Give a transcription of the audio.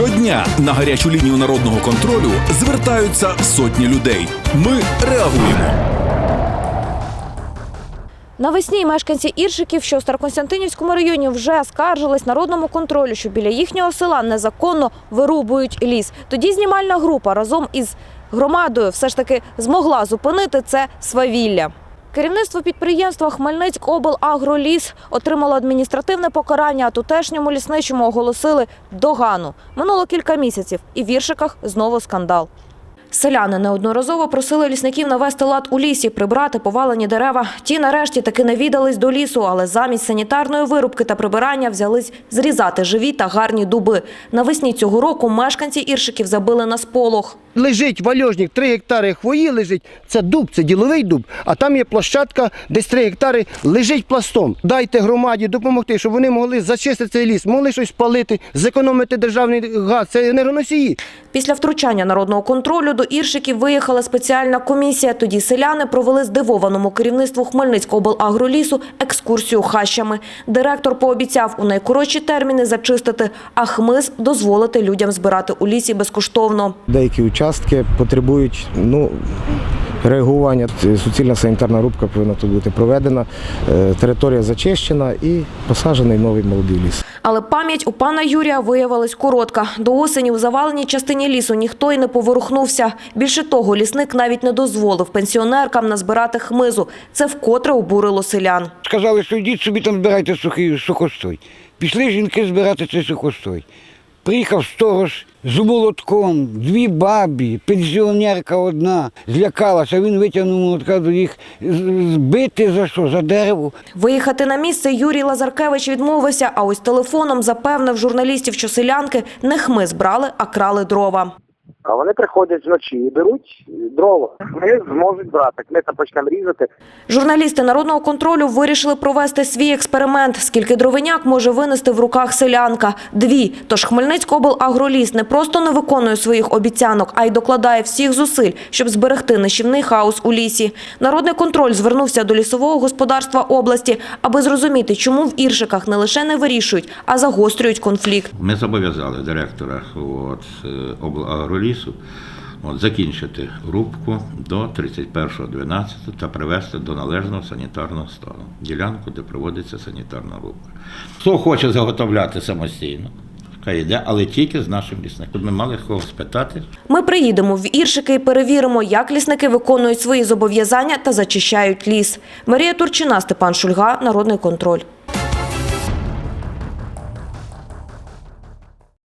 Щодня на гарячу лінію народного контролю звертаються сотні людей. Ми реагуємо. Навесні мешканці Іршиків, що у Староконстантинівському районі, вже скаржились народному контролю, що біля їхнього села незаконно вирубують ліс. Тоді знімальна група разом із громадою все ж таки змогла зупинити це свавілля. Керівництво підприємства Хмельницькоблагроліс отримало адміністративне покарання, а тутешньому лісничому оголосили догану. Минуло кілька місяців, і в віршиках знову скандал. Селяни неодноразово просили лісників навести лад у лісі, прибрати повалені дерева. Ті нарешті таки навідались до лісу, але замість санітарної вирубки та прибирання взялись зрізати живі та гарні дуби. Навесні цього року мешканці Іршиків забили на сполох. Лежить вальожник, 3 гектари хвої лежить. Це дуб, це діловий дуб. А там є площадка, десь 3 гектари лежить пластом. Дайте громаді допомогти, щоб вони могли зачистити цей ліс, могли щось палити, зекономити державний газ. Це енергоносії. Після втручання народного контролю до Іршиків виїхала спеціальна комісія. Тоді селяни провели здивованому керівництву Хмельницького облагролісу екскурсію хащами. Директор пообіцяв у найкоротші терміни зачистити, а хмиз дозволити людям збирати у лісі безкоштовно. Деякі участки потребують ну, реагування. Суцільна санітарна рубка повинна тут бути проведена, е, територія зачищена і посаджений новий молодий ліс. Але пам'ять у пана Юрія виявилась коротка. До осені у заваленій частині лісу ніхто й не поворухнувся. Більше того, лісник навіть не дозволив пенсіонеркам назбирати хмизу. Це вкотре обурило селян. Сказали, що йдіть собі там збирайте сухий сухостой. Пішли жінки збирати цей сухостой. Приїхав сторож з молотком, дві бабі, пенсіонерка одна, злякалася, він витягнув молотка до їх збити за що? За дерево. Виїхати на місце Юрій Лазаркевич відмовився, а ось телефоном запевнив журналістів, що селянки не хми збрали, а крали дрова. А вони приходять вночі і беруть дрова. Ми зможуть брати. Ми там почнемо різати. Журналісти народного контролю вирішили провести свій експеримент. Скільки дровиняк може винести в руках селянка? Дві. Тож Хмельницький облагроліс не просто не виконує своїх обіцянок, а й докладає всіх зусиль, щоб зберегти нищівний хаос у лісі. Народний контроль звернувся до лісового господарства області, аби зрозуміти, чому в Іршиках не лише не вирішують, а загострюють конфлікт. Ми зобов'язали директора от, е, облагролісу от, закінчити рубку до 31.12 та привести до належного санітарного стану ділянку, де проводиться санітарна рубка. Хто хоче заготовляти самостійно, йде, але тільки з нашим лісником. Ми мали кого спитати, Ми приїдемо в Іршики і перевіримо, як лісники виконують свої зобов'язання та зачищають ліс. Марія Турчина, Степан Шульга, Народний контроль.